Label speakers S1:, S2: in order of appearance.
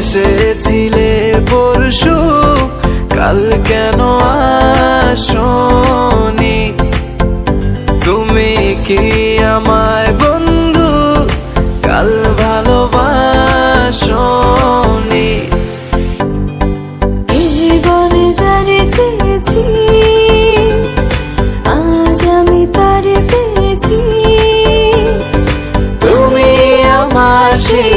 S1: এসেছিলে পরশু কাল কেন আসনি তুমি কি আমায় বন্ধু কাল ভালোবাসনি
S2: জীবনে যারে চেয়েছি আজ আমি তারে পেয়েছি
S1: তুমি আমার সেই